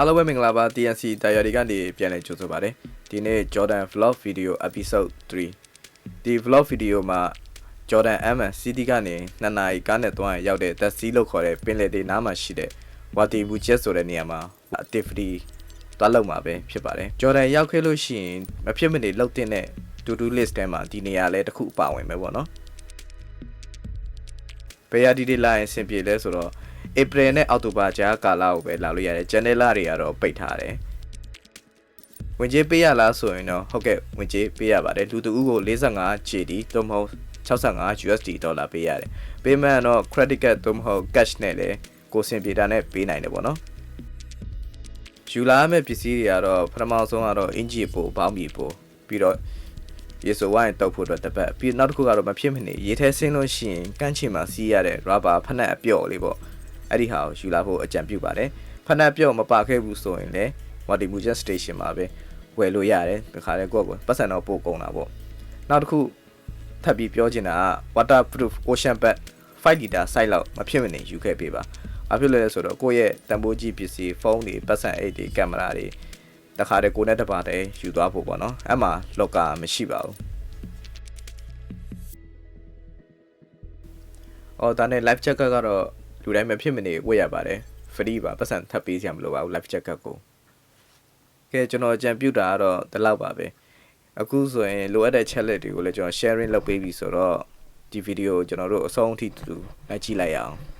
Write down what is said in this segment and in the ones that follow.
အားလုံးပဲမင်္ဂလာပါ TNC တာယာဒီကနေပြန်လည်ကြိုဆိုပါရစေဒီနေ့ Jordan Vlog Video Episode 3ဒီ Vlog Video မှာ Jordan M City ကနေနှစ်နာရီကားနဲ့တွန်းရောက်တဲ့သက်စီးလို့ခေါ်တဲ့ပင်လယ်ဒေနားမှာရှိတဲ့ Wati Bujet ဆိုတဲ့နေရာမှာ activity တွားလောက်မှာပဲဖြစ်ပါတယ် Jordan ရောက်ခဲ့လို့ရှိရင်မဖြစ်မနေလှုပ်တင်တဲ့ to do list ထဲမှာဒီနေရာလဲတစ်ခုအပါဝင်ပဲပေါ့နော်ဘယ်ရဒီဒီလာရင်အဆင်ပြေလဲဆိုတော့ ဧပြီနဲ့အောက်တိုဘာကြားကာလကိုပဲလာလို့ရတယ်ဂျန်နယ်လာတွေကတော့ပိတ်ထားတယ်ဝင်ကြေးပေးရလားဆိုရင်တော့ဟုတ်ကဲ့ဝင်ကြေးပေးရပါတယ်လူတူဦးကို 45 GD သို့မဟုတ်65 USD ဒေါ်လာပေးရတယ်ပေးမှန်းတော့ credit card သို့မဟုတ် cash နဲ့လည်းကိုယ်စင်ပြေတာနဲ့ပေးနိုင်တယ်ပေါ့နော်ယူလာမယ့်ပစ္စည်းတွေကတော့ပထမဆုံးကတော့အင်ဂျီပိုပေါင်းပြီပိုပြီးတော့ရေဆိုဝိုင်းတောက်ဖို့အတွက်တစ်ပတ်ပြီးနောက်တစ်ခုကတော့မဖြစ်မနေရေထဲဆင်းလို့ရှိရင်ကန့်ချင်မှာစီးရတဲ့ rubber ဖက်နှက်အပြော့လေးပေါ့ အဲ့ဒီဟာကိုယူလာဖို့အကြံပြုပါတယ်ဖက်နှက်ပြော့မပါခဲ့ဘူးဆိုရင်လည်း water museum station မှာပဲဝယ်လို့ရတယ်ဒီခါလေးကိုယ့်ကိုပတ်စံတော့ပို့ကုန်တာပေါ့နောက်တစ်ခုထပ်ပြီးပြောချင်တာက waterproof ocean bag 5 liter size လောက်မဖြစ်မနေယူခဲ့ပေးပါဘာဖြစ်လဲဆိုတော့ကိုယ့်ရဲ့တန်ဖိုးကြီးပစ္စည်းဖုန်းတွေပတ်စံအိတ်တွေကင်မရာတွေတခါတည်းကိုယ်နဲ့တစ်ပါးတည်းယူသွားဖို့ပေါ့နော်အဲ့မှာလော့ကာမရှိပါဘူး။အော်ဒါနဲ့ live check ကတော့ လူတိုင်းမဖြစ်မနေဝတ်ရပါတယ်။ free ပါပတ်စံထပ်ပေးစရာမလိုပါဘူး live check ကို။ကဲကျွန်တော်ကြံပြုတာကတော့ဒီလောက်ပါပဲ။အခုဆိုရင်လိုအပ်တဲ့ challenge တွေကိုလည်းကျွန်တော် sharing လုပ်ပေးပြီဆိုတော့ဒီဗီဒီယိုကိုကျွန်တော်တို့အဆုံးအထိတူတူလိုက်ကြည့်လိုက်ရအောင်။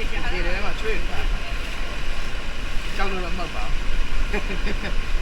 ဒီထဲမှာချွေးထားကြောက်လို့တော့မှတ်ပါဘူး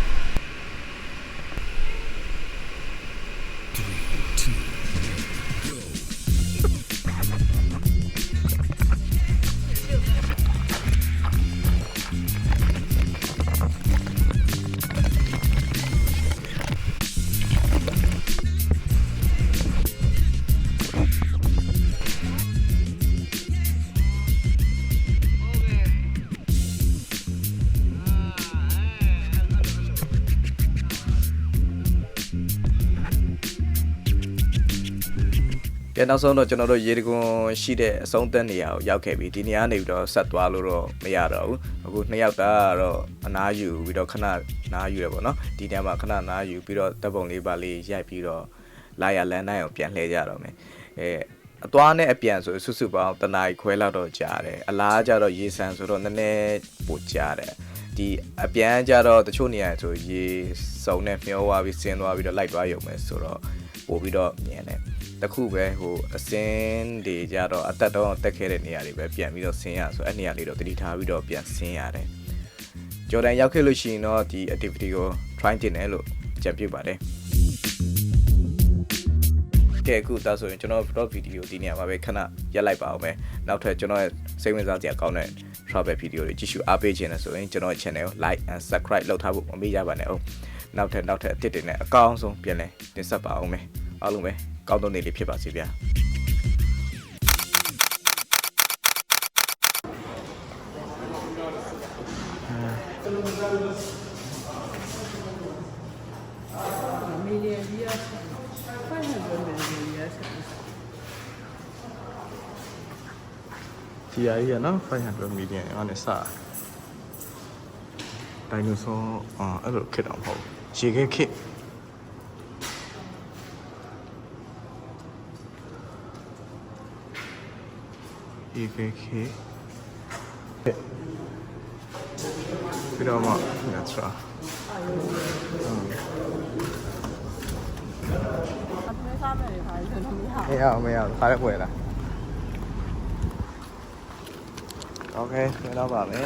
ကဲနောက်ဆုံးတော့ကျွန်တော်တို့ရေတကွန်ရှိတဲ့အဆုံးသက်နေရာကိုရောက်ခဲ့ပြီဒီနေရာကနေပြီးတော့ဆက်သွားလို့တော့မရတော့ဘူးအခုနှစ်ယောက်တာကတော့အနားယူပြီးတော့ခဏနားယူရပေါ့နော်ဒီနေရာမှာခဏနားယူပြီးတော့တပ်ပုံလေးပါလေးရိုက်ပြီးတော့လာရလန်နိုင်အောင်ပြန်လှည့်ကြတော့မယ်အဲအသွားနဲ့အပြန်ဆိုစုစုပေါင်းတနားခွဲလောက်တော့ကြာတယ်အလားကြတော့ရေဆန်ဆိုတော့နည်းနည်းပိုကြာတယ်ဒီအပြန်ကြတော့တချို့နေရာဆိုရေစုံနဲ့မျောသွားပြီးဆင်းသွားပြီးတော့လိုက်သွားရုံပဲဆိုတော့ပို့ပြီးတော့မြင်တယ် တခုပဲဟိုအစင်းတွေကြတော့အသက်တော့တက်ခဲ့တဲ့နေရာတွေပဲပြန်ပြီးတော့ဆင်းရဆိုအဲ့နေရာလေးတော့တတိထားပြီးတော့ပြန်ဆင်းရတယ်ဂျော်ဒန်ရောက်ခဲ့လို့ရှိရင်တော့ဒီ activity ကို try တင်တယ်လို့ကြံပြုပါတယ်ကဲအခုဒါဆိုရင်ကျွန်တော် vlog video ဒီနေရာမှာပဲခဏရက်လိုက်ပါအောင်မယ်နောက်ထပ်ကျွန်တော်ရဲ့စိတ်ဝင်စားစရာကောင်းတဲ့ travel video တွေကြည့်ရှုအားပေးခြင်းနဲ့ဆိုရင်ကျွန်တော်ရဲ့ channel ကို like and subscribe လုပ်ထားဖို့မမေ့ကြပါနဲ့အောင်နောက်ထပ်နောက်ထပ်အသစ်တွေနဲ့အကောင်းဆုံးပြန်လည်တင်ဆက်ပါအောင်မယ်အားလုံးပဲ ကောင်းသောနေ့လေးဖြစ်ပါစေဗျာ million years 500 million years ဒီအကြီးကနော်500 million အနေစဒိုင်နိုဆောအာအဲ့လိုခစ်တော့မဟုတ်ရေခဲခစ် ရေခဲခစ်ပြီးတော့မှငါချာ အမေစားမယ်လေခါကျွန်တော်မရ မရအောင်မရအောင်ခါရက်ွယ်လားโอเคပြန်တော့ပါမယ်